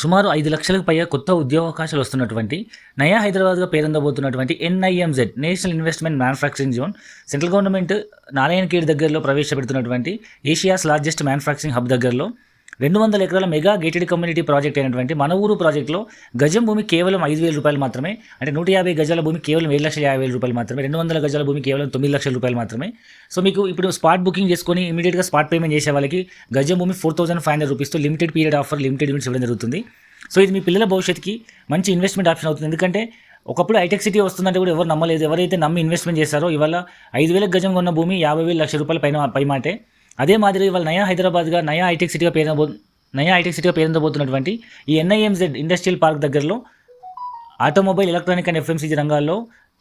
సుమారు ఐదు లక్షలకు పైగా కొత్త ఉద్యోగావకాశాలు వస్తున్నటువంటి నయా హైదరాబాద్గా పేరొందబోతున్నటువంటి NIMZ national investment manufacturing zone central government Narayankhed దగ్గరలో ప్రవేశపెడుతున్నటువంటి ఏషియాస్ లార్జెస్ట్ మ్యానుఫ్యాక్చరింగ్ హబ్ దగ్గరలో రెండు వందల ఎకరాల మెగా గేటెడ్ కమ్యూనిటీ ప్రాజెక్ట్ అయినటువంటి మన ఊరు ప్రాజెక్టులో గజం భూమి కేవలం ఐదు వేల రూపాయలు మాత్రమే అంటే నూట యాభై గజాల భూమి కేవలం ఏడు లక్షల యాభై వేల రూపాయలు మాత్రమే రెండు వందల గజాల భూమి కేవలం తొమ్మిది లక్షల రూపాయలు మాత్రమే. సో మీకు ఇప్పుడు స్పాట్ బుకింగ్ చేసుకొని ఇమీడియట్గా స్పాట్ పేమెంట్ చేసే వాళ్ళకి గజం భూమి four thousand five hundred రూపీస్తో limited period offer limited units ఇవ్వడం జరుగుతుంది. సో ఇది మీ పిల్లల భవిష్యత్తుకి మంచి ఇన్వెస్ట్మెంట్ ఆప్షన్ అవుతుంది. ఎందుకంటే ఒకప్పుడు హైటెక్ సిటీ వస్తుందంటే కూడా ఎవరు నమ్మలేదు. ఎవరైతే నమ్మి ఇన్వెస్ట్మెంట్ చేస్తారో ఇవాళ ఐదు వేలకు గజం కొన్న భూమి యాభై వేల లక్ష రూపాయల పైన పై మాటే. అదే మాదిరి వాళ్ళు నయా హైదరాబాద్గా నయా హైటెక్ సిటీగా పేరుబో నయా హైటెక్ సిటీగా పేరుందబోతున్నటువంటి ఈ ఎన్ఐఎంజెడ్ ఇండస్ట్రియల్ పార్క్ దగ్గరలో ఆటోమొబైల్ ఎలక్ట్రానిక్ అండ్ ఎఫ్ఎంసీజీ రంగాల్లో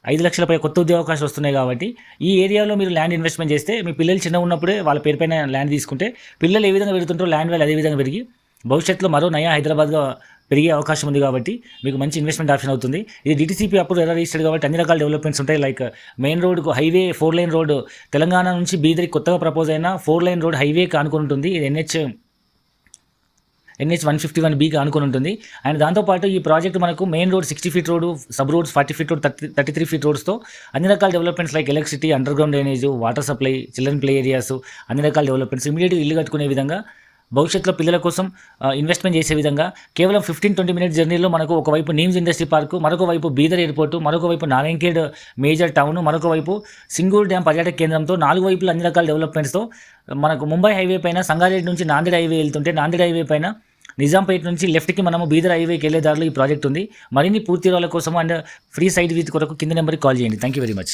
ఐదు లక్షలపై కొత్త ఉద్యోగావకాశాలు వస్తున్నాయి కాబట్టి ఈ ఏరియాలో మీరు ల్యాండ్ ఇన్వెస్ట్మెంట్ చేస్తే మీ పిల్లలు చిన్న ఉన్నప్పుడే వాళ్ళ పేరుపైన ల్యాండ్ తీసుకుంటే పిల్లలు ఏ విధంగా పెరుగుతుంటారో ల్యాండ్ వాల్యూ అదే విధంగా పెరిగి భవిష్యత్తులో మరో నయా హైదరాబాద్గా పెరిగే అవకాశం ఉంది కాబట్టి మీకు మంచి ఇన్వెస్ట్మెంట్ ఆప్షన్ అవుతుంది. ఇది డిటీసీపీ అప్పుడు ఎలా రిజిస్టర్డ్ కాబట్టి అన్ని రకాల డెవలప్మెంట్స్ ఉంటాయి. Like main road highway four lane road Telangana నుంచి బీదరికి కొత్తగా ప్రపోజ్ అయిన ఫోర్ లైన్ రోడ్ హైవేకి ఆనుకుని ఉంటుంది. ఇది NH NH one fifty one బీకి ఆనుకుని ఉంటుంది. అండ్ దాంతోపాటు ఈ ప్రాజెక్ట్ మనకు main road sixty feet road sub roads forty feet road thirty thirty three feet రోడ్స్తో అన్ని రకాల developments like electricity underground drainage water supply children play areas అన్ని రకాల డెవలప్మెంట్స్ ఇమీడియట్గా ఇల్లు కట్టుకునే విధంగా భవిష్యత్తులో పిల్లల కోసం ఇన్వెస్ట్మెంట్ చేసే విధంగా కేవలం ఫిఫ్టీన్ ట్వంటీ మినిట్స్ జర్నీలో మనకు ఒకవైపు నీమ్స్ ఇండస్ట్రీ పార్క్ మరొక వైపు బీదర్ ఎయిర్పోర్ట్ మరొక వైపు నారాయణఖేడ్ మేజర్ టౌన్ మరొక వైపు సింగూరు డ్యామ్ పర్యాటక కేంద్రంతో నాలుగు వైపులు అన్ని రకాల డెవలప్మెంట్స్తో మనకు ముంబై హైవే పైన సంగారెడ్డి నుంచి నాందేడ్ హైవే వెళ్తుంటే నాందేడ్ హైవే పైన నిజాంపేట నుంచి లెఫ్ట్కి మనము బీదర్ హైవేకి వెళ్ళే దారిలో ఈ ప్రాజెక్ట్ ఉంది. మరిన్ని పూర్తి వివరాల కోసం అండ్ ఫ్రీ సైట్ విత్ కొరకు కింద నెంబర్కి కాల్ చేయండి. Thank you very much